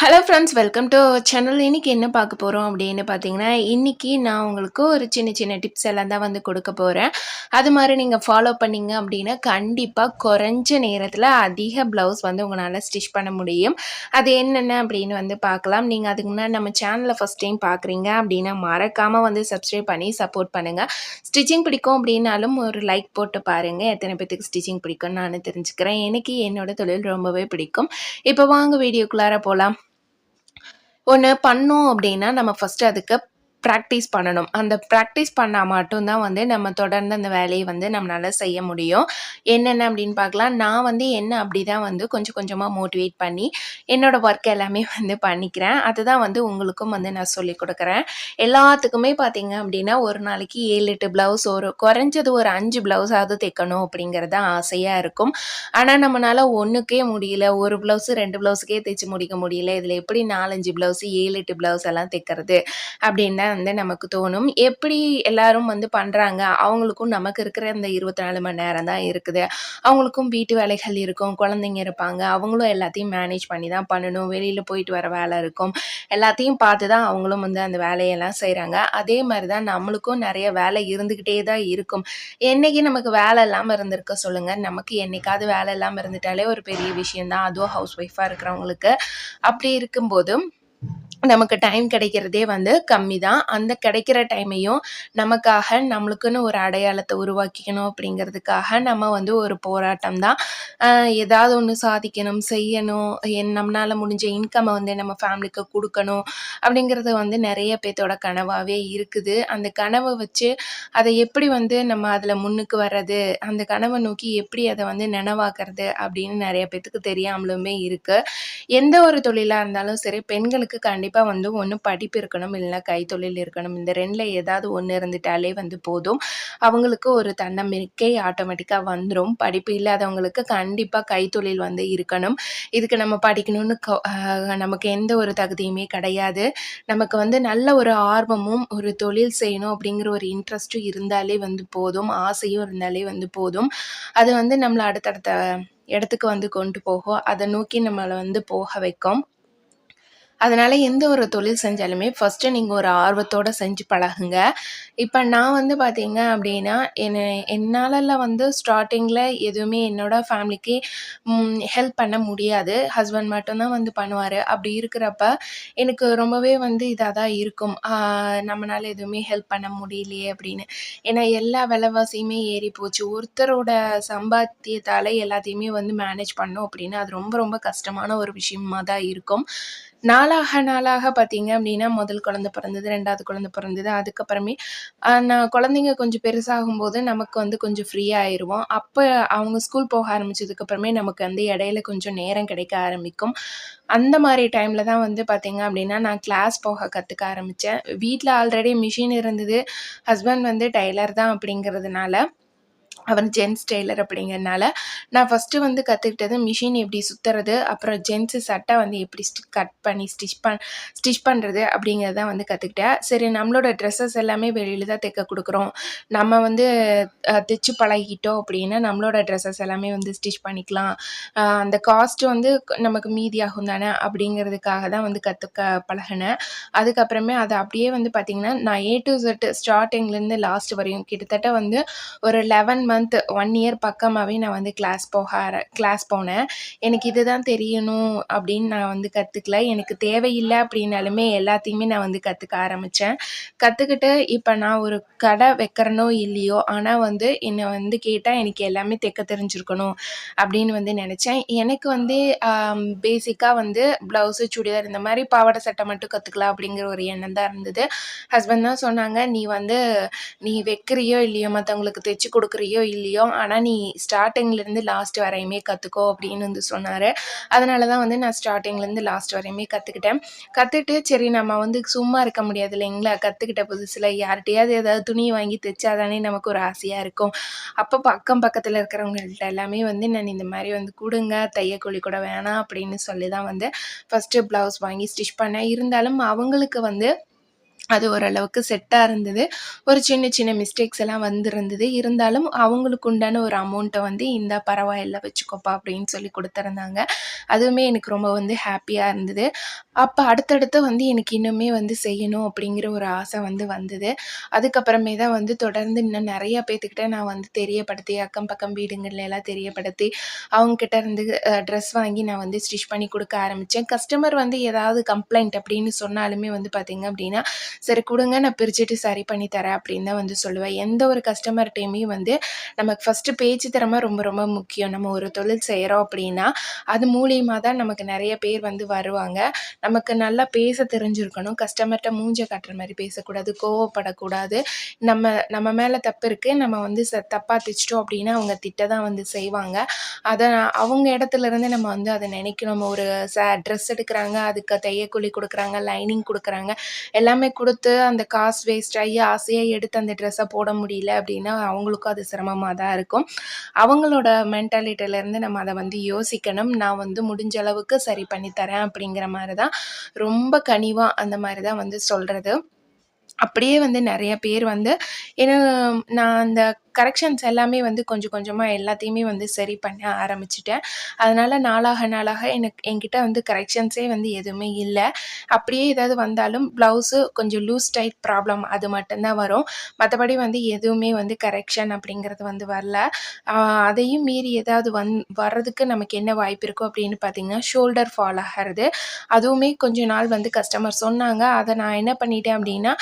Hello friends welcome to channel இன்றைக்கி என்ன பார்க்க போகிறோம் அப்படின்னு பார்த்தீங்கன்னா இன்றைக்கி நான் உங்களுக்கு ஒரு சின்ன சின்ன டிப்ஸ் எல்லாம் தான் வந்து கொடுக்க போகிறேன் அது மாதிரி நீங்கள் ஃபாலோ பண்ணிங்க அப்படின்னா கண்டிப்பாக குறைஞ்ச நேரத்தில் அதிக ப்ளவுஸ் வந்து உங்களால் ஸ்டிச் பண்ண முடியும். அது என்னென்ன அப்படின்னு வந்து பார்க்கலாம். நீங்கள் அதுக்கு முன்னாடி நம்ம சேனலை ஃபஸ்ட் டைம் பார்க்குறீங்க அப்படின்னா மறக்காமல் வந்து சப்ஸ்கிரைப் பண்ணி சப்போர்ட் பண்ணுங்கள் ஸ்டிச்சிங் பிடிக்கும் அப்படின்னாலும் ஒரு லைக் போட்டு பாருங்கள் எத்தனை பேத்துக்கு ஸ்டிச்சிங் பிடிக்கும்னு நான் தெரிஞ்சுக்கிறேன். எனக்கு என்னோட தொழில் ரொம்பவே பிடிக்கும். இப்போ வாங்க வீடியோக்குள்ளார போகலாம் ஒன்று பண்ணோம் அப்படின்னா நம்ம ஃபஸ்ட்டு அதுக்கு ப்ராக்டிஸ் பண்ணணும். அந்த ப்ராக்டிஸ் பண்ணால் மட்டும்தான் வந்து நம்ம தொடர்ந்து அந்த வேலையை வந்து நம்மளால் செய்ய முடியும். என்னென்ன அப்படின்னு பார்க்கலாம். நான் வந்து என்ன அப்படி தான் வந்து கொஞ்சம் கொஞ்சமாக மோட்டிவேட் பண்ணி என்னோடய ஒர்க் எல்லாமே வந்து பண்ணிக்கிறேன். அதுதான் வந்து உங்களுக்கும் வந்து நான் சொல்லி கொடுக்குறேன். எல்லாத்துக்குமே பார்த்தீங்க அப்படின்னா ஒரு நாளைக்கு ஏழு எட்டு ப்ளவுஸ் ஒரு குறைஞ்சது ஒரு அஞ்சு ப்ளவுஸாவது தைக்கணும் அப்படிங்கிறது ஆசையாக இருக்கும். ஆனால் நம்மளால் ஒன்றுக்கே முடியல. ஒரு ப்ளவுஸு ரெண்டு ப்ளவுஸுக்கே தைச்சு முடிக்க முடியல. இதில் எப்படி நாலஞ்சு ப்ளவுஸு ஏழு எட்டு ப்ளவுஸ் எல்லாம் தைக்கிறது அப்படின்னு வந்து நமக்கு தோணும். எப்படி எல்லாரும் வந்து பண்ணுறாங்க அவங்களுக்கும் நமக்கு இருக்கிற இந்த இருபத்தி நாலு மணி நேரம் தான் இருக்குது. அவங்களுக்கும் வீட்டு வேலைகள் இருக்கும். குழந்தைங்க இருப்பாங்க. அவங்களும் எல்லாத்தையும் மேனேஜ் பண்ணி தான் பண்ணணும். வெளியில் போயிட்டு வர வேலை இருக்கும். எல்லாத்தையும் பார்த்து தான் அவங்களும் வந்து அந்த வேலையெல்லாம் செய்கிறாங்க அதே மாதிரி தான் நம்மளுக்கும் நிறைய வேலை இருந்துக்கிட்டே தான் இருக்கும். என்றைக்கு நமக்கு வேலை இல்லாமல் இருந்திருக்க சொல்லுங்கள் நமக்கு என்றைக்காவது வேலை இல்லாமல் இருந்துட்டாலே ஒரு பெரிய விஷயந்தான் அதுவும் ஹவுஸ் ஒய்ஃபாக இருக்கிறவங்களுக்கு. அப்படி இருக்கும்போதும் நமக்கு டைம் கிடைக்கிறதே வந்து கம்மி தான் அந்த கிடைக்கிற டைமையும் நமக்காக நம்மளுக்குன்னு ஒரு அடையாளத்தை உருவாக்கிக்கணும் அப்படிங்கிறதுக்காக நம்ம வந்து ஒரு போராட்டம் தான் ஏதாவது ஒன்று சாதிக்கணும் செய்யணும் என் நம்மளால் முடிஞ்ச இன்கம்மை வந்து நம்ம ஃபேமிலிக்கு கொடுக்கணும் அப்படிங்கிறது வந்து நிறைய பேர்த்தோட கனவாகவே இருக்குது. அந்த கனவை வச்சு அதை எப்படி வந்து நம்ம அதில் முன்னுக்கு வர்றது அந்த கனவை நோக்கி எப்படி அதை வந்து நினைவாக்குறது அப்படின்னு நிறைய பேர்த்துக்கு தெரியாமலுமே இருக்குது எந்த ஒரு தொழிலாக இருந்தாலும் சரி பெண்களுக்கு கண்டிப்பாக வந்து ஒன்று படிப்பு இருக்கணும் இல்லைன்னா கைத்தொழில் இருக்கணும். இந்த ரெண்டில் ஏதாவது ஒன்று இருந்துட்டாலே வந்து போதும். அவங்களுக்கு ஒரு தன்னம்பிக்கை ஆட்டோமேட்டிக்காக வந்துடும் படிப்பு இல்லாதவங்களுக்கு கண்டிப்பாக கைத்தொழில் வந்து இருக்கணும். இதுக்கு நம்ம படிக்கணும்னு நமக்கு எந்த ஒரு தகுதியுமே கிடையாது. நமக்கு வந்து நல்ல ஒரு ஆர்வமும் ஒரு தொழில் செய்யணும் அப்படிங்கிற ஒரு இன்ட்ரெஸ்ட்டும் இருந்தாலே வந்து போதும். ஆசையும் இருந்தாலே வந்து போதும். அது வந்து நம்மளை அடுத்தடுத்த இடத்துக்கு வந்து கொண்டு போகும். அதை நோக்கி நம்மளை வந்து போக வைக்கும். அதனால் எந்த ஒரு தொழில் செஞ்சாலுமே ஃபஸ்ட்டு நீங்கள் ஒரு ஆர்வத்தோடு செஞ்சு பழகுங்க. இப்போ நான் வந்து பார்த்தீங்க அப்படின்னா என்ன என்னால் வந்து ஸ்டார்டிங்கில் எதுவுமே என்னோடய ஃபேமிலிக்கு ஹெல்ப் பண்ண முடியாது. ஹஸ்பண்ட் மட்டும்தான் வந்து பண்ணுவார். அப்படி இருக்கிறப்ப எனக்கு ரொம்பவே வந்து இதாக தான் இருக்கும். நம்மளால் எதுவுமே ஹெல்ப் பண்ண முடியலையே அப்படின்னு. ஏன்னா எல்லா விலைவாசியுமே ஏறி போச்சு. ஒருத்தரோட சம்பாத்தியத்தால் எல்லாத்தையுமே வந்து மேனேஜ் பண்ணோம் அப்படின்னா அது ரொம்ப ரொம்ப கஷ்டமான ஒரு விஷயமா தான் இருக்கும். நாளாக நாளாக பார்த்தீங்க அப்படின்னா முதல் குழந்த பிறந்தது ரெண்டாவது குழந்த பிறந்தது அதுக்கப்புறமே நான் குழந்தைங்க கொஞ்சம் பெருசாகும்போது நமக்கு வந்து கொஞ்சம் ஃப்ரீயாக ஆயிடுவோம் அப்போ அவங்க ஸ்கூல் போக ஆரம்பிச்சதுக்கப்புறமே நமக்கு வந்து இடையில கொஞ்சம் நேரம் கிடைக்க ஆரம்பிக்கும். அந்த மாதிரி டைமில் தான் வந்து பார்த்திங்க அப்படின்னா நான் கிளாஸ் போக கற்றுக்க ஆரம்பித்தேன் வீட்டில் ஆல்ரெடி மிஷின் இருந்தது. ஹஸ்பண்ட் வந்து டைலர் தான் அப்படிங்கிறதுனால அவர் ஜென்ஸ் டெய்லர் அப்படிங்கிறனால நான் ஃபஸ்ட்டு வந்து கற்றுக்கிட்டது மிஷின் எப்படி சுற்றுறது அப்புறம் ஜென்ஸு சட்டை வந்து எப்படி ஸ்டி கட் பண்ணி ஸ்டிச் பண் ஸ்டிச் பண்ணுறது அப்படிங்கிறத வந்து கற்றுக்கிட்டேன் சரி நம்மளோட ட்ரெஸ்ஸஸ் எல்லாமே வெளியில் தான் தைக்க கொடுக்குறோம். நம்ம வந்து தைச்சு பழகிட்டோம் அப்படின்னா நம்மளோட ட்ரெஸ்ஸஸ் எல்லாமே வந்து ஸ்டிச் பண்ணிக்கலாம். அந்த காஸ்ட்டு வந்து நமக்கு மீதியாகும் தானே அப்படிங்கிறதுக்காக தான் வந்து கற்றுக்க பழகினேன். அதுக்கப்புறமே அதை அப்படியே வந்து பார்த்திங்கன்னா நான் ஏ டு செட் ஸ்டார்டிங்லேருந்து லாஸ்ட் வரையும் கிட்டத்தட்ட வந்து ஒரு eleven month month one year பக்கமாகவே நான் வந்து கிளாஸ் போக ஆர கிளாஸ் போனேன். எனக்கு இதுதான் தெரியணும் அப்படின்னு நான் வந்து கற்றுக்கல எனக்கு தேவையில்லை அப்படின்னாலுமே எல்லாத்தையுமே நான் வந்து கற்றுக்க ஆரம்பித்தேன் கற்றுக்கிட்டு இப்போ நான் ஒரு கடை வைக்கிறனோ இல்லையோ ஆனால் வந்து என்னை வந்து கேட்டால் எனக்கு எல்லாமே தைக்க தெரிஞ்சிருக்கணும் அப்படின்னு வந்து நினச்சேன். எனக்கு வந்து பேசிக்காக வந்து ப்ளவுஸு சுடிதார் இந்த மாதிரி பாவாடை சட்டை மட்டும் கற்றுக்கலாம் அப்படிங்கிற ஒரு எண்ணம் தான் இருந்தது. ஹஸ்பண்ட் தான் சொன்னாங்க நீ வந்து நீ வைக்கிறியோ இல்லையோ மற்றவங்களுக்கு தைச்சி கொடுக்குறியோ இல்லையோ ஆனால் நீ ஸ்டார்டிங்லேருந்து லாஸ்ட் வரையுமே கற்றுக்கோ அப்படின்னு வந்து சொன்னார். அதனால தான் வந்து நான் ஸ்டார்டிங்லேருந்து லாஸ்ட் வரையுமே கற்றுக்கிட்டேன் கற்றுட்டு சரி நம்ம வந்து சும்மா இருக்க முடியாது இல்லைங்களா? கற்றுக்கிட்ட புதுசில் யார்கிட்டையாவது ஏதாவது துணி வாங்கி தைச்சா தானே நமக்கு ஒரு ஆசையாக இருக்கும். அப்போ பக்கம் பக்கத்தில் இருக்கிறவங்கள்ட்ட எல்லாமே வந்து நான் இந்த மாதிரி வந்து கொடுங்க தையக்கூலி கூட வேணாம் அப்படின்னு சொல்லி தான் வந்து ஃபஸ்ட்டு ப்ளவுஸ் வாங்கி ஸ்டிச் பண்ணேன். இருந்தாலும் அவங்களுக்கு வந்து அது ஓரளவுக்கு செட்டாக இருந்தது. ஒரு சின்ன சின்ன மிஸ்டேக்ஸ் எல்லாம் வந்திருந்தது. இருந்தாலும் அவங்களுக்கு உண்டான ஒரு அமௌண்ட்டை வந்து இந்த பரவாயில்ல வச்சுக்கோப்பா அப்படின்னு சொல்லி கொடுத்துருந்தாங்க. அதுவுமே எனக்கு ரொம்ப வந்து ஹாப்பியாக இருந்தது. அப்போ அடுத்தடுத்து வந்து எனக்கு இன்னுமே வந்து செய்யணும் அப்படிங்கிற ஒரு ஆசை வந்து வந்தது. அதுக்கப்புறமே தான் வந்து தொடர்ந்து இன்னும் நிறையா பேர்த்துக்கிட்ட நான் வந்து தெரியப்படுத்தி அக்கம் பக்கம் வீடுங்கள்ல எல்லாம் தெரியப்படுத்தி அவங்கக்கிட்ட இருந்து ட்ரெஸ் வாங்கி நான் வந்து ஸ்டிச் பண்ணி கொடுக்க ஆரம்பித்தேன் கஸ்டமர் வந்து ஏதாவது கம்ப்ளைண்ட் அப்படின்னு சொன்னாலுமே வந்து பார்த்திங்க அப்படின்னா சரி கொடுங்க நான் பிரிச்சுட்டு சரி பண்ணி தரேன் அப்படின்னு தான் வந்து சொல்லுவேன். எந்த ஒரு கஸ்டமர்கிட்டையுமே வந்து நமக்கு ஃபஸ்ட்டு பேச்சு திறமை ரொம்ப ரொம்ப முக்கியம். நம்ம ஒரு தொழில் செய்கிறோம் அப்படின்னா அது மூலியமாக தான் நமக்கு நிறைய பேர் வந்து வருவாங்க. நமக்கு நல்லா பேச தெரிஞ்சிருக்கணும். கஸ்டமர்கிட்ட மூஞ்ச காட்டுற மாதிரி பேசக்கூடாது கோவப்படக்கூடாது. நம்ம நம்ம மேலே தப்பு இருக்குது நம்ம வந்து ச தப்பாக தைச்சிட்டோம் அப்படின்னா அவங்க திட்ட தான் வந்து செய்வாங்க. அதை அவங்க இடத்துலருந்து நம்ம வந்து அதை நினைக்கணும். ஒரு ச ட்ரெஸ் எடுக்கிறாங்க அதுக்கு தையக்கூலி கொடுக்குறாங்க லைனிங் கொடுக்குறாங்க. எல்லாமே கொடுத்து அந்த காசு வேஸ்ட் ஆகி ஆசையாக எடுத்து அந்த ட்ரெஸ்ஸை போட முடியல அப்படின்னா அவங்களுக்கும் அது சிரமமாக தான் இருக்கும். அவங்களோட மென்டாலிட்டியிலேருந்து நம்ம அதை வந்து யோசிக்கணும். நான் வந்து முடிஞ்ச அளவுக்கு சரி பண்ணி தரேன் அப்படிங்கிற மாதிரி தான் ரொம்ப கனிவாக அந்த மாதிரி தான் வந்து சொல்கிறது அப்படியே வந்து நிறைய பேர் வந்து என்ன நான் அந்த கரெக்ஷன்ஸ் எல்லாமே வந்து கொஞ்சம் கொஞ்சமாக எல்லாத்தையுமே வந்து சரி பண்ண ஆரம்பிச்சிட்டேன். அதனால் நாளாக நாளாக எனக்கு என்கிட்ட வந்து கரெக்ஷன்ஸே வந்து எதுவுமே இல்லை. அப்படியே ஏதாவது வந்தாலும் ப்ளவுஸு கொஞ்சம் லூஸ் டைட் ப்ராப்ளம் அது மட்டும்தான் வரும். மற்றபடி வந்து எதுவுமே வந்து கரெக்ஷன் அப்படிங்கிறது வந்து வரல. அதையும் மீறி ஏதாவது வந் வர்றதுக்கு நமக்கு என்ன வாய்ப்பு இருக்கும் அப்படின்னு பார்த்தீங்கன்னா ஷோல்டர் ஃபால் ஆகிறது. அதுவுமே கொஞ்ச நாள் வந்து கஸ்டமர் சொன்னாங்க. அதை நான் என்ன பண்ணிட்டேன் அப்படின்னா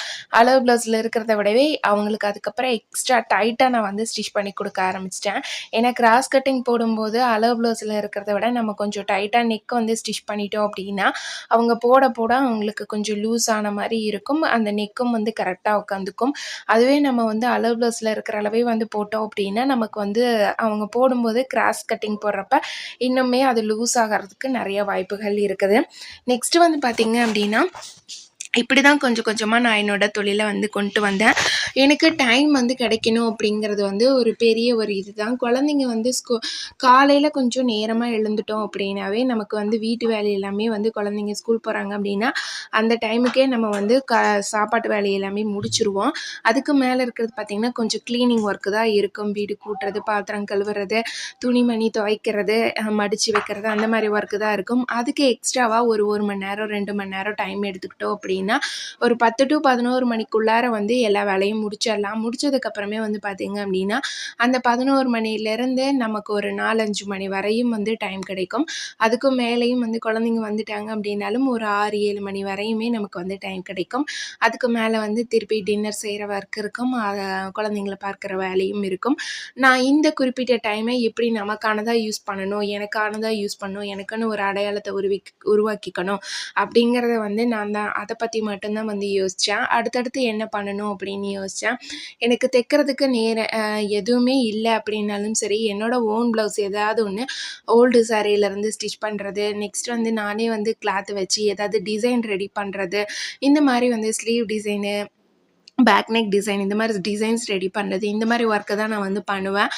அளவு ப்ளவுஸில் இருக்கிறத விடவே அவங்களுக்கு அதுக்கப்புறம் எக்ஸ்ட்ரா டைட்டாக நான் வந்து ஸ்டிச் பண்ணி கொடுக்க ஆரம்பிச்சிட்டேன். ஏன்னா கிராஸ் கட்டிங் போடும்போது அளவு ப்ளவுஸில் இருக்கிறத விட நம்ம கொஞ்சம் டைட்டாக நெக் வந்து ஸ்டிச் பண்ணிட்டோம் அப்படின்னா அவங்க போட போட அவங்களுக்கு கொஞ்சம் லூஸ் ஆன மாதிரி இருக்கும். அந்த நெக்கும் வந்து கரெக்டாக உட்காந்துக்கும். அதுவே நம்ம வந்து அளவு ப்ளவுஸில் இருக்கிற அளவே வந்து போட்டோம் அப்படின்னா நமக்கு வந்து அவங்க போடும்போது கிராஸ் கட்டிங் போடுறப்ப இன்னுமே அது லூஸ் ஆகிறதுக்கு நிறைய வாய்ப்புகள் இருக்குது. நெக்ஸ்ட்டு வந்து பார்த்திங்க அப்படின்னா இப்படி தான் கொஞ்சம் கொஞ்சமாக நான் என்னோடய தொழிலை வந்து கொண்டு வந்தேன். எனக்கு டைம் வந்து கிடைக்கணும் அப்படிங்கிறது வந்து ஒரு பெரிய ஒரு இது தான் குழந்தைங்க வந்து ஸ்கூ காலையில் கொஞ்சம் நேரமாக எழுந்துட்டோம் அப்படின்னாவே நமக்கு வந்து வீட்டு வேலை எல்லாமே வந்து குழந்தைங்க ஸ்கூல் போகிறாங்க அப்படின்னா அந்த டைமுக்கே நம்ம வந்து க சாப்பாட்டு வேலை எல்லாமே முடிச்சுருவோம். அதுக்கு மேலே இருக்கிறது பார்த்திங்கன்னா கொஞ்சம் க்ளீனிங் ஒர்க்கு தான் இருக்கும். வீடு கூட்டுறது பாத்திரம் கழுவுறது துணிமணி துவைக்கிறது மடித்து வைக்கிறது அந்த மாதிரி ஒர்க்கு தான் இருக்கும். அதுக்கு எக்ஸ்ட்ராவாக ஒரு ஒரு மணி நேரம் ரெண்டு மணி நேரம் டைம் எடுத்துக்கிட்டோம் அப்படின்னு அப்படின்னா ஒரு பத்து டு பதினோரு மணிக்குள்ளார வந்து எல்லா வேலையும் முடிச்சிடலாம். முடிச்சதுக்கப்புறமே வந்து பார்த்திங்க அப்படின்னா அந்த பதினோரு மணிலேருந்து நமக்கு ஒரு நாலஞ்சு மணி வரையும் வந்து டைம் கிடைக்கும். அதுக்கும் மேலேயும் வந்து குழந்தைங்க வந்துட்டாங்க அப்படின்னாலும் ஒரு ஆறு ஏழு மணி வரையுமே நமக்கு வந்து டைம் கிடைக்கும். அதுக்கு மேலே வந்து திருப்பி டின்னர் செய்கிற ஒர்க் இருக்கும். குழந்தைங்கள பார்க்குற வேலையும் இருக்கும். நான் இந்த குறிப்பிட்ட டைமை எப்படி நமக்கானதாக யூஸ் பண்ணணும் எனக்கானதாக யூஸ் பண்ணணும் எனக்குன்னு ஒரு அடையாளத்தை உருவி உருவாக்கிக்கணும் அப்படிங்கிறத வந்து நான் தான் அதை பற்றி பற்றி மட்டும்தான் வந்து யோசித்தேன் அடுத்தடுத்து என்ன பண்ணணும் அப்படின்னு யோசித்தேன் எனக்கு தைக்கிறதுக்கு நேர எதுவுமே இல்லை அப்படின்னாலும் சரி என்னோடய ஓன் ப்ளவுஸ் ஏதாவது ஒன்று ஓல்டு சாரியிலேருந்து ஸ்டிச் பண்ணுறது நெக்ஸ்ட் வந்து நானே வந்து கிளாத் வச்சு ஏதாவது டிசைன் ரெடி பண்ணுறது இந்த மாதிரி வந்து sleeve design back neck design இந்த மாதிரி டிசைன்ஸ் ரெடி பண்ணுறது இந்த மாதிரி ஒர்க்கை தான் நான் வந்து பண்ணுவேன்.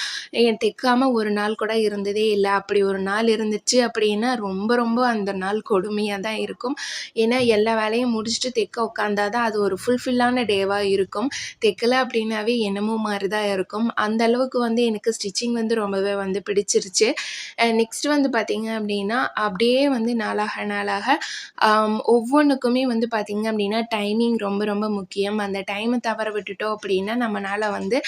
என் தைக்காமல் ஒரு நாள் கூட இருந்ததே இல்லை. அப்படி ஒரு நாள் இருந்துச்சு அப்படின்னா ரொம்ப ரொம்ப அந்த நாள் கொடுமையாக தான் இருக்கும். ஏன்னா எல்லா வேலையும் முடிச்சுட்டு தைக்க உட்காந்தா தான் அது ஒரு ஃபுல்ஃபில்லான டேவாக இருக்கும். தைக்கலை அப்படின்னாவே என்னமோ மாதிரி தான் இருக்கும். அந்த அளவுக்கு வந்து எனக்கு ஸ்டிச்சிங் வந்து ரொம்பவே வந்து பிடிச்சிருச்சு. நெக்ஸ்ட் வந்து பார்த்திங்க அப்படின்னா அப்படியே வந்து நாளாக நாளாக ஒவ்வொன்றுக்குமே வந்து பார்த்திங்க அப்படின்னா டைமிங் ரொம்ப ரொம்ப முக்கியம். அந்த டைம் டைமை தவற விட்டுட்டோம் அப்படின்னா நம்மளால் வந்து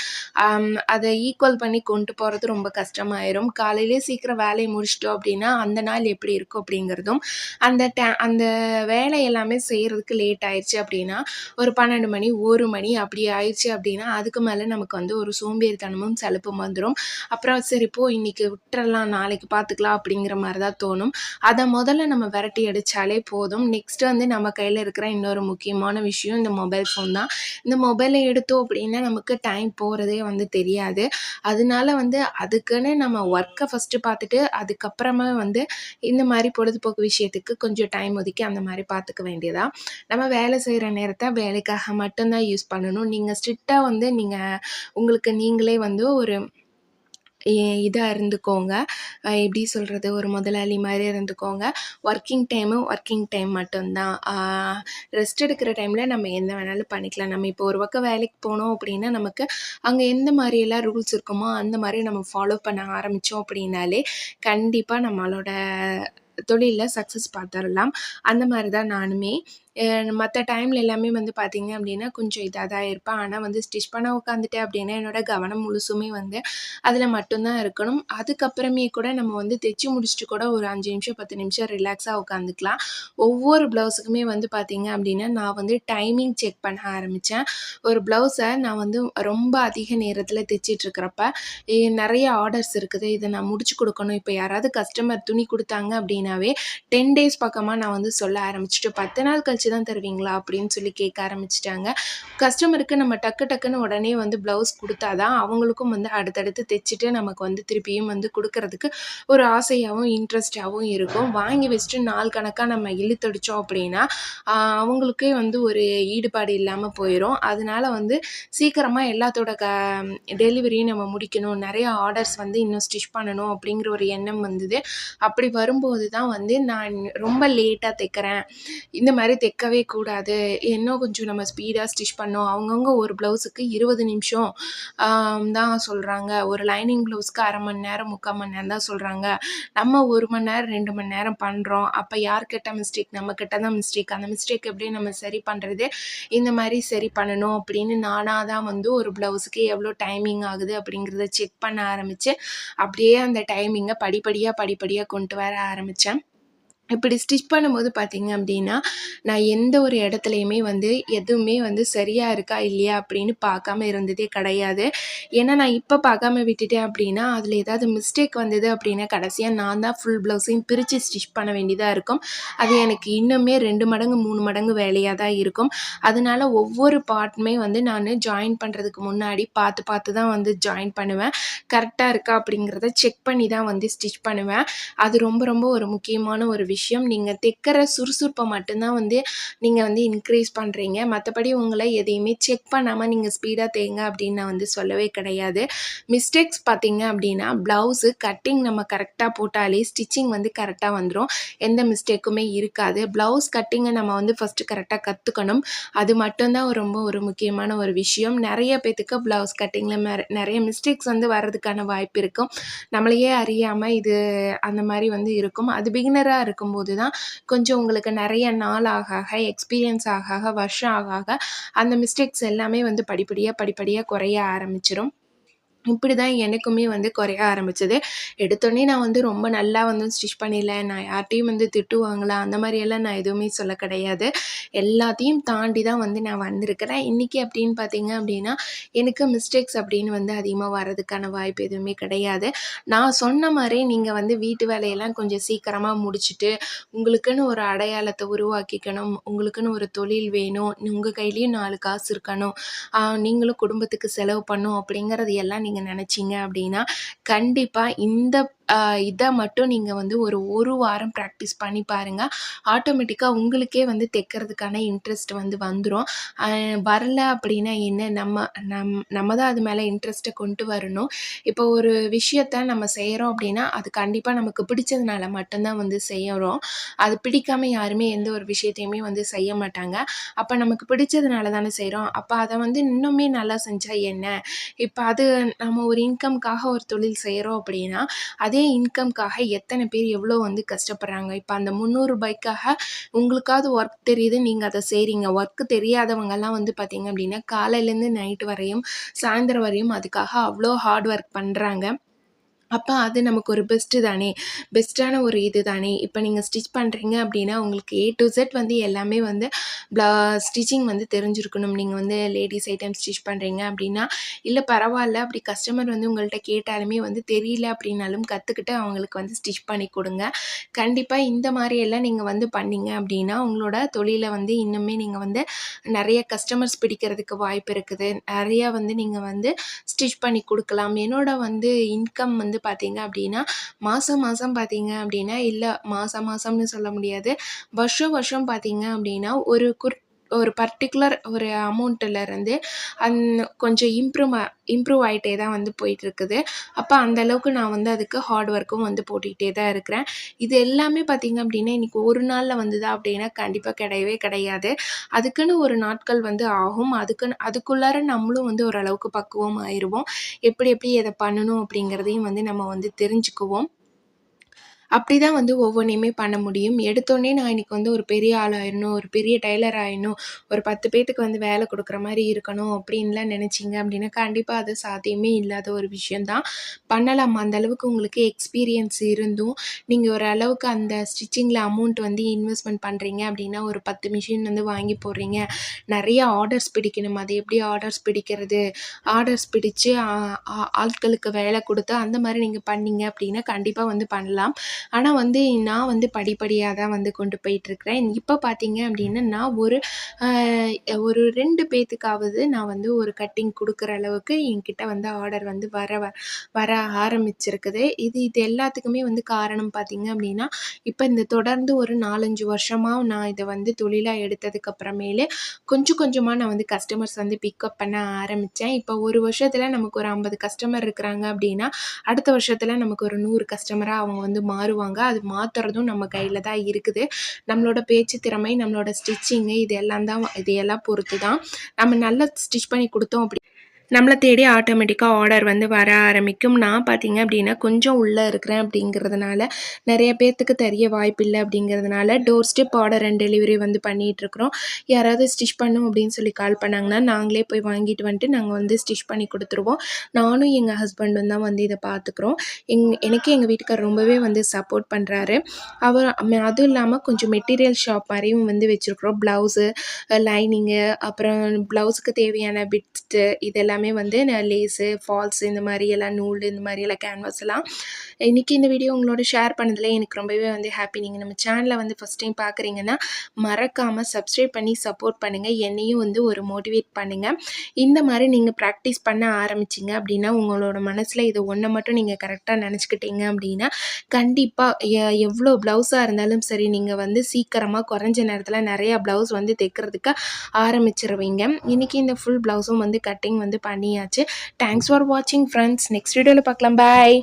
அதை ஈக்குவல் பண்ணி கொண்டு போகிறது ரொம்ப கஷ்டமாயிரும். காலையிலே சீக்கிரம் வேலையை முடிச்சிட்டோம் அப்படின்னா அந்த நாள் எப்படி இருக்கும் அப்படிங்கிறதும் அந்த டே அந்த வேலை எல்லாமே செய்கிறதுக்கு லேட் ஆயிடுச்சு அப்படின்னா ஒரு பன்னெண்டு மணி ஒரு மணி அப்படி ஆயிடுச்சு அப்படின்னா அதுக்கு மேலே நமக்கு வந்து ஒரு சோம்பேறித்தனமும் செலுப்பும் வந்துடும் அப்புறம் சரி போ இன்றைக்கி விட்டுறலாம் நாளைக்கு பார்த்துக்கலாம் அப்படிங்கிற மாதிரி தான் தோணும். அதை முதல்ல நம்ம விரட்டி அடித்தாலே போதும். நெக்ஸ்ட் வந்து நம்ம கையில் இருக்கிற இன்னொரு முக்கியமான விஷயம் இந்த மொபைல் ஃபோன் தான். இந்த மொபைலை எடுத்தோம் அப்படின்னா நமக்கு டைம் போகிறதே வந்து தெரியாது. அதனால வந்து அதுக்குன்னு நம்ம ஒர்க்கை ஃபஸ்ட்டு பார்த்துட்டு அதுக்கப்புறமா வந்து இந்த மாதிரி பொழுதுபோக்கு விஷயத்துக்கு கொஞ்சம் டைம் ஒதுக்கி அந்த மாதிரி பார்த்துக்க வேண்டியதாக நம்ம வேலை செய்கிற நேரத்தை வேலைக்காக மட்டும்தான் யூஸ் பண்ணணும். நீங்கள் ஸ்ட்ரிக்டாக வந்து நீங்கள் உங்களுக்கு நீங்களே வந்து ஒரு இதாக இருந்துக்கோங்க. எப்படி சொல்கிறது ஒரு முதலாளி மாதிரி இருந்துக்கோங்க. ஒர்க்கிங் டைமு ஒர்க்கிங் டைம் மட்டும்தான். ரெஸ்ட் எடுக்கிற டைமில் நம்ம என்ன வேணாலும் பண்ணிக்கலாம். நம்ம இப்போ ஒரு பக்கம் வேலைக்கு போனோம் அப்படின்னா நமக்கு அங்கே எந்த மாதிரியெல்லாம் ரூல்ஸ் இருக்குமோ அந்த மாதிரி நம்ம ஃபாலோ பண்ண ஆரம்பித்தோம் அப்படின்னாலே கண்டிப்பாக நம்மளோட தொழிலில் சக்ஸஸ் பார்த்துடலாம். அந்த மாதிரி தான் நானுமே மற்ற டைமில் எல்லாமே வந்து பார்த்திங்க அப்படின்னா கொஞ்சம் இதாக தான் இருப்பேன். ஆனால் வந்து ஸ்டிச் பண்ண உட்காந்துட்டேன் அப்படின்னா என்னோட கவனம் முழுசுமே வந்து அதில் மட்டும்தான் இருக்கணும். அதுக்கப்புறமே கூட நம்ம வந்து தைச்சி முடிச்சுட்டு கூட ஒரு அஞ்சு நிமிஷம் பத்து நிமிஷம் ரிலாக்ஸாக உட்காந்துக்கலாம் ஒவ்வொரு ப்ளவுஸுக்குமே வந்து பார்த்திங்க அப்படின்னா நான் வந்து டைமிங் செக் பண்ண ஆரம்பித்தேன் ஒரு ப்ளவுஸை நான் வந்து ரொம்ப அதிக நேரத்தில் தைச்சிட்ருக்கிறப்ப நிறைய ஆர்டர்ஸ் இருக்குது. இதை நான் முடிச்சு கொடுக்கணும். இப்போ யாராவது கஸ்டமர் துணி கொடுத்தாங்க அப்படின்னாவே டென் டேஸ் பக்கமாக நான் வந்து சொல்ல ஆரம்பிச்சுட்டு பத்து நாள் கழிச்சு தான் தருவீங்களா அப்படின்னு சொல்லி கேட்க ஆரம்பிச்சிட்டாங்க. கஸ்டமருக்கு நம்ம டக்கு டக்குன்னு உடனே வந்து ப்ளவுஸ் கொடுத்தா தான் அவங்களுக்கும் வந்து அடுத்தடுத்து தைச்சிட்டு நமக்கு வந்து திருப்பியும் வந்து கொடுக்கறதுக்கு ஒரு ஆசையாகவும் இன்ட்ரெஸ்டாகவும் இருக்கும். வாங்கி வச்சுட்டு நாள் கணக்காக நம்ம இழுத்தடிச்சோம் அப்படின்னா அவங்களுக்கே வந்து ஒரு ஈடுபாடு இல்லாமல் போயிடும் அதனால வந்து சீக்கிரமாக எல்லாத்தோட க டெலிவரியும் நம்ம முடிக்கணும். நிறைய ஆர்டர்ஸ் வந்து இன்னும் ஸ்டிச் பண்ணணும் அப்படிங்கிற ஒரு எண்ணம் வந்தது. அப்படி வரும்போது தான் வந்து நான் ரொம்ப லேட்டாக தைக்கிறேன். இந்த மாதிரி தைக்கவே கூடாது. இன்னும் கொஞ்சம் நம்ம ஸ்பீடாக ஸ்டிச் பண்ணோம்? அவங்கவுங்க ஒரு ப்ளவுஸுக்கு இருபது நிமிஷம் தான் சொல்கிறாங்க ஒரு லைனிங் ப்ளவுஸ்க்கு அரை மணி நேரம் முக்கால் மணி நேரம் தான் சொல்கிறாங்க நம்ம ஒரு மணி நேரம் ரெண்டு மணி நேரம் பண்ணுறோம் அப்போ யார்கிட்ட மிஸ்டேக் நம்மக்கிட்ட தான் மிஸ்டேக் அந்த மிஸ்டேக் எப்படி நம்ம சரி பண்ணுறது இந்த மாதிரி சரி பண்ணணும் அப்படின்னு நானாக தான் வந்து ஒரு ப்ளவுஸுக்கு எவ்வளோ டைமிங் ஆகுது அப்படிங்கிறத செக் பண்ண ஆரம்பித்து அப்படியே அந்த டைமிங்கை படிப்படியாக படிப்படியாக கொண்டு வர ஆரம்பித்தேன் இப்படி ஸ்டிச் பண்ணும்போது பார்த்தீங்க அப்படின்னா நான் எந்த ஒரு இடத்துலையுமே வந்து எதுவுமே வந்து சரியாக இருக்கா இல்லையா அப்படின்னு பார்க்காம இருந்ததே கிடையாது. ஏன்னா நான் இப்போ பார்க்காம விட்டுட்டேன் அப்படின்னா அதில் ஏதாவது மிஸ்டேக் வந்தது அப்படின்னா கடைசியாக நான் தான் ஃபுல் ப்ளவுஸையும் பிரித்து ஸ்டிச் பண்ண வேண்டியதாக இருக்கும். அது எனக்கு இன்னுமே ரெண்டு மடங்கு மூணு மடங்கு வேலையாக தான் இருக்கும். அதனால ஒவ்வொரு பார்ட்டுமே வந்து நான் ஜாயின் பண்ணுறதுக்கு முன்னாடி பார்த்து பார்த்து தான் வந்து ஜாயின் பண்ணுவேன். கரெக்டாக இருக்கா அப்படிங்கிறத செக் பண்ணி தான் வந்து ஸ்டிச் பண்ணுவேன். அது ரொம்ப ரொம்ப ஒரு முக்கியமான ஒரு விஷயம். விஷயம். நீங்கள் தைக்கிற சுறுசுறுப்பை மட்டும்தான் வந்து நீங்கள் வந்து இன்க்ரீஸ் பண்ணுறீங்க மற்றபடி உங்களை எதையுமே செக் பண்ணாமல் நீங்கள் ஸ்பீடாக தேங்க அப்படின்னு நான் வந்து சொல்லவே கிடையாது. மிஸ்டேக்ஸ் பார்த்தீங்க அப்படின்னா ப்ளவுஸு கட்டிங் நம்ம கரெக்டாக போட்டாலே ஸ்டிச்சிங் வந்து கரெக்டாக வந்துடும் எந்த மிஸ்டேக்குமே இருக்காது. ப்ளவுஸ் கட்டிங்கை நம்ம வந்து ஃபஸ்ட்டு கரெக்டாக கற்றுக்கணும் அது மட்டும்தான் ரொம்ப ஒரு முக்கியமான ஒரு விஷயம். நிறைய பேத்துக்கு ப்ளவுஸ் கட்டிங்கில் நிறைய மிஸ்டேக்ஸ் வந்து வர்றதுக்கான வாய்ப்பு இருக்கும். நம்மளையே அறியாமல் இது அந்த மாதிரி வந்து இருக்கும். அது பிகினராக பார்க்கும்போது தான் கொஞ்சம் உங்களுக்கு நிறைய நாள் ஆக ஆக எக்ஸ்பீரியன்ஸ் ஆக ஆக வருஷம் ஆக ஆக அந்த மிஸ்டேக்ஸ் எல்லாமே வந்து படிப்படியாக படிப்படியாக குறைய ஆரம்பிச்சிடும் இப்படி தான் எனக்குமே வந்து குறைய ஆரம்பிச்சது. எடுத்தோடனே நான் வந்து ரொம்ப நல்லா வந்து ஸ்டிச் பண்ணிடல நான் யார்கிட்டையும் வந்து திட்டு வாங்கலாம் அந்த மாதிரியெல்லாம் நான் எதுவுமே சொல்ல கிடையாது. எல்லாத்தையும் தாண்டி தான் வந்து நான் வந்திருக்கிறேன். இன்றைக்கி அப்படின்னு பார்த்தீங்க அப்படின்னா எனக்கு மிஸ்டேக்ஸ் அப்படின்னு வந்து அதிகமாக வர்றதுக்கான வாய்ப்பு எதுவுமே கிடையாது. நான் சொன்ன மாதிரி நீங்கள் வந்து வீட்டு வேலையெல்லாம் கொஞ்சம் சீக்கிரமாக முடிச்சுட்டு உங்களுக்குன்னு ஒரு அடையாளத்தை உருவாக்கிக்கணும் உங்களுக்குன்னு ஒரு தொழில் வேணும் உங்கள் கையிலையும் நாலு காசு இருக்கணும் நீங்களும் குடும்பத்துக்கு செலவு பண்ணும் அப்படிங்கிறது எல்லாம் நீங்கள் நினச்சிங்க அப்படின்னா கண்டிப்பாக இந்த இதை மட்டும் நீங்கள் வந்து ஒரு ஒரு வாரம் ப்ராக்டிஸ் பண்ணி பாருங்கள் ஆட்டோமேட்டிக்காக உங்களுக்கே வந்து தைக்கிறதுக்கான இன்ட்ரெஸ்ட் வந்து வந்துடும் வரல அப்படின்னா என்ன? நம்ம நம் நம்ம தான் அது மேலே இன்ட்ரெஸ்ட்டை கொண்டு வரணும். இப்போ ஒரு விஷயத்த நம்ம செய்கிறோம் அப்படின்னா அது கண்டிப்பாக நமக்கு பிடிச்சதுனால மட்டும்தான் வந்து செய்கிறோம் அது பிடிக்காம யாருமே எந்த ஒரு விஷயத்தையுமே வந்து செய்ய மாட்டாங்க. அப்போ நமக்கு பிடிச்சதுனால தானே செய்கிறோம் அப்போ அதை வந்து இன்னுமே நல்லா செஞ்சால் என்ன? இப்போ அது நம்ம ஒரு இன்கம்காக ஒரு தொழில் செய்கிறோம் அப்படின்னா அதே இன்கம்காக எத்தனை பேர் எவ்வளோ வந்து கஷ்டப்படுறாங்க? இப்போ அந்த முந்நூறுபாய்க்காக உங்களுக்காவது ஒர்க் தெரியுது நீங்கள் அதை செய்கிறீங்க ஒர்க்கு தெரியாதவங்கெல்லாம் வந்து பார்த்தீங்க அப்படின்னா காலையிலேருந்து நைட் வரையும் சாயந்தரம் வரையும் அதுக்காக அவ்வளோ ஹார்ட் ஒர்க் பண்ணுறாங்க அப்போ அது நமக்கு ஒரு பெஸ்ட்டு தானே? பெஸ்ட்டான ஒரு இது தானே? இப்போ நீங்கள் ஸ்டிச் பண்ணுறீங்க அப்படின்னா உங்களுக்கு ஏ டு செட் வந்து எல்லாமே வந்து ப்ளா ஸ்டிச்சிங் வந்து தெரிஞ்சிருக்கணும். நீங்கள் வந்து லேடிஸ் ஐட்டம் ஸ்டிச் பண்ணுறீங்க அப்படின்னா இல்லை பரவாயில்ல அப்படி கஸ்டமர் வந்து உங்கள்கிட்ட கேட்டாலுமே வந்து தெரியல அப்படின்னாலும் கற்றுக்கிட்டு அவங்களுக்கு வந்து ஸ்டிச் பண்ணி கொடுங்க. கண்டிப்பாக இந்த மாதிரியெல்லாம் நீங்கள் வந்து பண்ணீங்க அப்படின்னா உங்களோட தொழிலை வந்து இன்னுமே நீங்கள் வந்து நிறைய கஸ்டமர்ஸ் பிடிக்கிறதுக்கு வாய்ப்பு இருக்குது. நிறையா வந்து நீங்கள் வந்து ஸ்டிச் பண்ணி கொடுக்கலாம். என்னோட வந்து இன்கம் வந்து பார்த்தீங்க அப்படின்னா மாதம் மாதம் பார்த்தீங்க அப்படின்னா இல்லை மாதம் மாதம்னு சொல்ல முடியாது. வருஷம் வருஷம் பார்த்தீங்க அப்படின்னா ஒரு குறி ஒரு பர்ட்டிகுலர் ஒரு அமௌண்ட்டிலேருந்து அந் கொஞ்சம் இம்ப்ரூவ் இம்ப்ரூவ் ஆகிட்டே தான் வந்து போயிட்டுருக்குது. அப்போ அந்தளவுக்கு நான் வந்து அதுக்கு ஹார்ட் ஒர்க்கும் வந்து போட்டுக்கிட்டே தான் இருக்கிறேன். இது எல்லாமே பார்த்திங்க அப்படின்னா இன்றைக்கி ஒரு நாளில் வந்துதா அப்படின்னா கண்டிப்பாக கிடையவே கிடையாது. அதுக்குன்னு ஒரு நாட்கள் வந்து ஆகும். அதுக்குன்னு அதுக்குள்ளார நம்மளும் வந்து ஓரளவுக்கு பக்குவம் ஆயிடுவோம் எப்படி எப்படி எதை பண்ணணும் அப்படிங்கிறதையும் வந்து நம்ம வந்து தெரிஞ்சுக்குவோம். அப்படி தான் வந்து ஒவ்வொன்றையுமே பண்ண முடியும். எடுத்தோடனே நான் இன்றைக்கி வந்து ஒரு பெரிய ஆள் ஒரு பெரிய டைலர் ஆயிடணும் ஒரு பத்து பேத்துக்கு வந்து வேலை கொடுக்குற மாதிரி இருக்கணும் அப்படின்லாம் நினச்சிங்க அப்படின்னா கண்டிப்பாக அது சாத்தியமே இல்லாத ஒரு விஷயந்தான் பண்ணலாம். அந்த அளவுக்கு உங்களுக்கு எக்ஸ்பீரியன்ஸ் இருந்தும் நீங்கள் ஒரு அளவுக்கு அந்த ஸ்டிச்சிங்கில் அமௌண்ட் வந்து இன்வெஸ்ட்மெண்ட் பண்ணுறீங்க அப்படின்னா ஒரு பத்து மிஷின் வந்து வாங்கி போடுறீங்க. நிறைய ஆர்டர்ஸ் பிடிக்கணும். அது எப்படி ஆர்டர்ஸ் பிடிக்கிறது? ஆர்டர்ஸ் பிடிச்சு ஆட்களுக்கு வேலை கொடுத்து அந்த மாதிரி நீங்கள் பண்ணீங்க அப்படின்னா கண்டிப்பாக வந்து பண்ணலாம். ஆனால் வந்து நான் வந்து படிப்படியாக தான் வந்து கொண்டு போயிட்டுருக்கிறேன். இப்போ பார்த்தீங்க அப்படின்னா நான் ஒரு ஒரு ரெண்டு பேத்துக்காவது நான் வந்து ஒரு கட்டிங் கொடுக்குற அளவுக்கு என்கிட்ட வந்து ஆர்டர் வந்து வர வர ஆரம்பிச்சிருக்குது. இது இது எல்லாத்துக்குமே வந்து காரணம் பார்த்தீங்க அப்படின்னா இப்போ இந்த தொடர்ந்து ஒரு நாலஞ்சு வருஷமாக நான் இதை வந்து தொழிலாக எடுத்ததுக்கப்புறமேலு கொஞ்சம் கொஞ்சமாக நான் வந்து கஸ்டமர்ஸ் வந்து பிக்கப் பண்ண ஆரம்பித்தேன் இப்போ ஒரு வருஷத்தில் நமக்கு ஒரு ஐம்பது கஸ்டமர் இருக்கிறாங்க அப்படின்னா அடுத்த வருஷத்தில் நமக்கு ஒரு நூறு கஸ்டமராக அவங்க வந்து மாறும் மாறுவாங்க அது மாற்றுறதும் நம்ம கையில் தான் இருக்குது. நம்மளோட பேச்சு திறமை நம்மளோட ஸ்டிச்சிங்கு இது எல்லாம் தான் இதையெல்லாம் பொறுத்து தான் நம்ம நல்லா ஸ்டிச் பண்ணி கொடுத்தோம் அப்படி நம்மளை தேடி ஆட்டோமேட்டிக்காக ஆர்டர் வந்து வர ஆரம்பிக்கும். நான் பார்த்தீங்க அப்படின்னா கொஞ்சம் உள்ளே இருக்கிறேன் அப்படிங்கிறதுனால நிறைய பேர்த்துக்கு தெரிய வாய்ப்பு இல்லை அப்படிங்கிறதுனால door step order and delivery வந்து பண்ணிகிட்ருக்குறோம் யாராவது ஸ்டிச் பண்ணும் அப்படின்னு சொல்லி கால் பண்ணாங்கன்னா நாங்களே போய் வாங்கிட்டு வந்துட்டு நாங்கள் வந்து ஸ்டிச் பண்ணி கொடுத்துருவோம். நானும் எங்கள் ஹஸ்பண்டும் தான் வந்து இதை பார்த்துக்குறோம் எங் எனக்கு எங்கள் வீட்டுக்கார் ரொம்பவே வந்து சப்போர்ட் பண்ணுறாரு அவர் அதுவும் இல்லாமல் கொஞ்சம் மெட்டீரியல் ஷாப் மாதிரியும் வந்து வச்சுருக்குறோம். ப்ளவுஸு லைனிங்கு அப்புறம் ப்ளவுஸுக்கு தேவையான பிட்ஸ்ட்டு இதெல்லாம் எல்லாமே வந்து லேஸு ஃபால்ஸு இந்த மாதிரி எல்லாம் நூல் இந்த மாதிரி எல்லாம் கேன்வாஸ் எல்லாம். இன்றைக்கி இந்த வீடியோ உங்களோட ஷேர் பண்ணதில் எனக்கு ரொம்பவே வந்து ஹாப்பி நீங்கள் நம்ம சேனலை வந்து ஃபஸ்ட் டைம் பார்க்குறீங்கன்னா மறக்காமல் சப்ஸ்கிரைப் பண்ணி சப்போர்ட் பண்ணுங்கள் என்னையும் வந்து ஒரு மோட்டிவேட் பண்ணுங்கள் இந்த மாதிரி நீங்கள் ப்ராக்டிஸ் பண்ண ஆரம்பிச்சிங்க அப்படின்னா உங்களோட மனசில் இது ஒன்றை மட்டும் நீங்கள் கரெக்டாக நினச்சிக்கிட்டீங்க அப்படின்னா கண்டிப்பாக எவ்வளோ ப்ளவுஸாக இருந்தாலும் சரி நீங்கள் வந்து சீக்கிரமாக குறைஞ்ச நேரத்தில் நிறையா ப்ளவுஸ் வந்து தைக்கிறதுக்கு ஆரம்பிச்சிருவீங்க. இன்றைக்கி இந்த ஃபுல் ப்ளவுஸும் வந்து கட்டிங் வந்து பண்ணியாச்சு. தேங்க்ஸ் ஃபார் வாட்சிங் ஃப்ரெண்ட்ஸ் நெக்ஸ்ட் வீடியோவில் பார்க்கலாம். பாய்